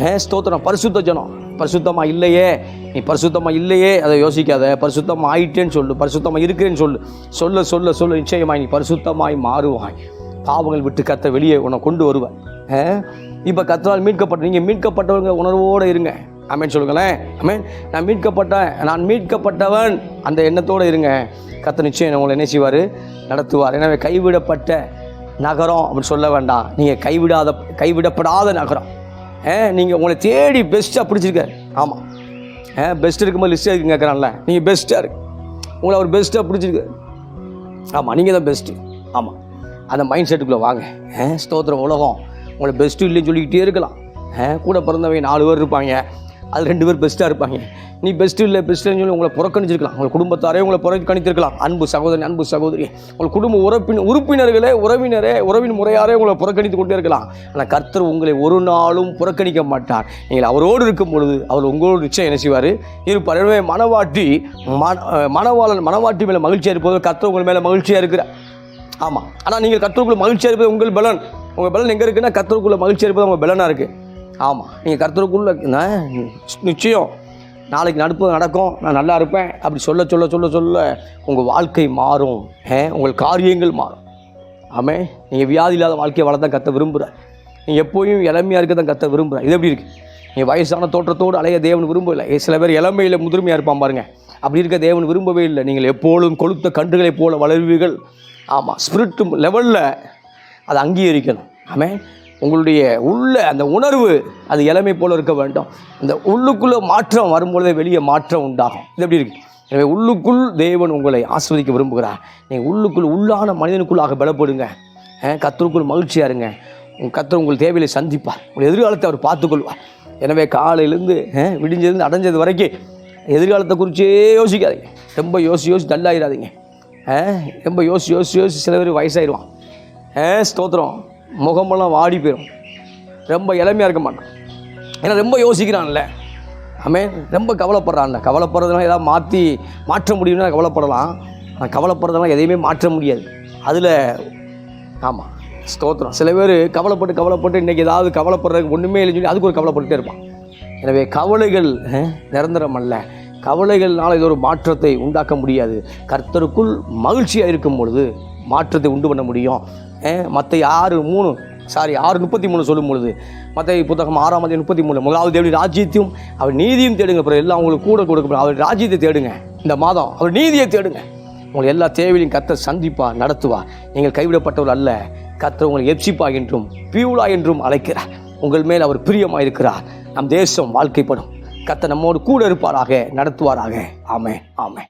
A: ஏ ஸ்தோத்திரம். பரிசுத்த ஜனம். பரிசுத்தமாக இல்லையே? நீ பரிசுத்தமாக இல்லையே? அதை யோசிக்காத. பரிசுத்தமாக ஆயிட்டேன்னு சொல்லு. பரிசுத்தமாக இருக்கிறேன்னு சொல்லு. சொல்ல சொல்ல சொல்ல. நிச்சயமாய் நீ பரிசுத்தமாய் மாறுவாய். பாவங்கள் விட்டு கத்த வெளியே உன்னை கொண்டு வருவேன் இப்போ கத்தனால் மீட்கப்பட்ட நீங்கள் மீட்கப்பட்டவங்க உணர்வோடு இருங்க. அமேன் சொல்லுங்களேன். அமேன் நான் மீட்கப்பட்டேன் நான் மீட்கப்பட்டவன். அந்த எண்ணத்தோடு இருங்க. கத்த நிச்சயம் உங்களை என்ன செய்வார்? நடத்துவார். எனவே கைவிடப்பட்ட நகரம் அப்படின்னு சொல்ல வேண்டாம். நீங்கள் கைவிடாத கைவிடப்படாத நகரம். நீங்கள் உங்களை தேடி பெஸ்ட்டாக பிடிச்சிருக்காரு. ஆமாம் ஏ பெஸ்ட் இருக்கும்போது லிஸ்ட்டாக இருக்குங்க கேட்குறான்ல நீங்கள் பெஸ்ட்டாக இருக்கு. உங்களை அவர் பெஸ்ட்டாக பிடிச்சிருக்காரு. ஆமாம் நீங்கள் தான் பெஸ்ட்டு ஆமாம் அந்த மைண்ட் செட்டுக்குள்ளே வாங்க. ஆ, ஸ்தோத்திரம் உலகம். உங்களை பெஸ்ட்டு இல்லைன்னு சொல்லிக்கிட்டே இருக்கலாம். கூட பிறந்தவங்க நாலு பேர் இருப்பாங்க. அது ரெண்டு பேர் பெஸ்ட்டாக இருப்பாங்க. நீ பெஸ்ட்டு இல்லை பெஸ்ட்டுன்னு சொல்லி உங்களை புறக்கணிச்சிருக்கலாம். உங்கள் குடும்பத்தாரே உங்களை புறக்கணித்திருக்கலாம். அன்பு சகோதரன் அன்பு சகோதரி. உங்கள் குடும்ப உறுப்பின் உறுப்பினர்களே உறவினரே உறவின் முறையாரே உங்களை புறக்கணித்து கொண்டே இருக்கலாம். ஆனால் கர்த்தர் உங்களை ஒரு நாளும் புறக்கணிக்க மாட்டார். நீங்கள் அவரோடு இருக்கும் பொழுது அவர் உங்களோடு நிச்சயம் என்ன செய்வார்? இருப்பார். எனவே மனவாட்டி மன மனவாளன் மனவாட்டி மேலே மகிழ்ச்சியாக இருப்பது கர்த்தர் உங்கள் மேலே மகிழ்ச்சியாக இருக்கிறார். ஆமாம். ஆனால் நீங்கள் கத்தருக்குள்ள மகிழ்ச்சியாக இருப்பது உங்கள் பலன். உங்கள் பலன் எங்கே இருக்குன்னா கத்தருக்குள்ள மகிழ்ச்சியாக இருப்பது உங்கள் பலனாக இருக்குது ஆமாம் நீங்கள் கத்தருக்குள்ள நான் நிச்சயம். நாளைக்கு நடப்பு நடக்கும். நான் நல்லா இருப்பேன். அப்படி சொல்ல சொல்ல சொல்ல சொல்ல உங்கள் வாழ்க்கை மாறும். ஏ உங்கள் காரியங்கள் மாறும். ஆமே. நீங்கள் வியாதி இல்லாத வாழ்க்கையை வாழ கற்ற கத்த நீங்கள் எப்போயும் இளமையாக இருக்க தான் கத்த விரும்புகிறேன் இது எப்படி இருக்குது நீங்கள் வயசான தோற்றத்தோடு அலைய தேவன் விரும்பவில்லை. சில பேர் இளமையில் முதுமையாக இருப்பான் பாருங்கள் அப்படி இருக்க தேவன் விரும்பவே இல்லை. நீங்கள் எப்பொழுதும் கொளுத்த கன்றுகளைப் போல வளர்வீர்கள். ஆமாம் ஸ்பிரிட் லெவலில் அதை அங்கீகரிக்கணும். ஆமே. உங்களுடைய உள்ள அந்த உணர்வு அது இளமை போல் இருக்க வேண்டும். இந்த உள்ளுக்குள்ளே மாற்றம் வரும்பொழுதே வெளியே மாற்றம் உண்டாகும். இது எப்படி இருக்கு? எனவே உள்ளுக்குள் தேவன் உங்களை ஆஸ்வதிக்க விரும்புகிறார். நீங்கள் உள்ளுக்குள் உள்ளான மனிதனுக்குள்ளாக பலப்படுங்க. கத்தருக்குள் மகிழ்ச்சியாக இருங்க உங்கள் கத்தர் உங்கள் தேவையை சந்திப்பார். உங்கள் எதிர்காலத்தை அவர் பார்த்துக்கொள்வார். எனவே காலையிலேருந்து அஹ், விடிஞ்சதுலேருந்து அடைஞ்சது வரைக்கும் எதிர்காலத்தை குறிச்சே யோசிக்காதீங்க. ரொம்ப யோசி யோசி டல்லாயிடாதீங்க ரொம்ப யோசி யோசி யோசி சில பேர் வயசாயிடுவான் ஸ்தோத்திரம். முகமெல்லாம் வாடி போயிடும் ரொம்ப இளமையாக இருக்க மாட்டான். ஏன்னா ரொம்ப யோசிக்கிறான்ல. ஆமே ரொம்ப கவலைப்படுறான்ல. கவலைப்படுறதுனால ஏதாவது மாற்றி மாற்ற முடியும்னா கவலைப்படலாம். ஆனால் கவலைப்படுறதுனால எதையுமே மாற்ற முடியாது. அதில் ஆமாம் ஸ்தோத்திரம். சில பேர் கவலைப்பட்டு கவலைப்பட்டு இன்றைக்கி ஏதாவது கவலைப்படுறதுக்கு ஒன்றுமே இல்லைன்னு சொல்லி அதுக்கு ஒரு கவலைப்பட்டுட்டே இருப்பான். எனவே கவலைகள் நிரந்தரம் அல்ல. கவலைகள்னால் இது ஒரு மாற்றத்தை உண்டாக்க முடியாது. கர்த்தருக்குள் மகிழ்ச்சியாக இருக்கும் பொழுது மாற்றத்தை உண்டு பண்ண முடியும். மற்ற ஆறு மூணு. சாரி ஆறு முப்பத்தி மூணு சொல்லும் பொழுது மற்ற புத்தகம் ஆறாம் அதிகாரம் முப்பத்தி மூணு முதலாவது தேவனுடைய ராஜ்யத்தையும் அவர் நீதியும் தேடுங்க அப்புறம் எல்லாம் உங்களுக்கு கூட கொடுக்க அவர் ராஜ்யத்தை தேடுங்க. இந்த மாதம் அவர் நீதியை தேடுங்க. உங்களை எல்லா தேவையிலையும் கர்த்தர் சந்திப்பா நடத்துவா. நீங்கள் கைவிடப்பட்டவர் அல்ல. கர்த்தர் உங்களை எப்சிப்பா என்றும் பியூலா என்றும் அழைக்கிறார். உங்கள் மேல் அவர் பிரியமாக இருக்கிறார். நம் தேசம் வாழ்க்கைப்படும். கத்தை நம்மோடு கூட இருப்பாராக நடத்துவாராக. ஆமே ஆமே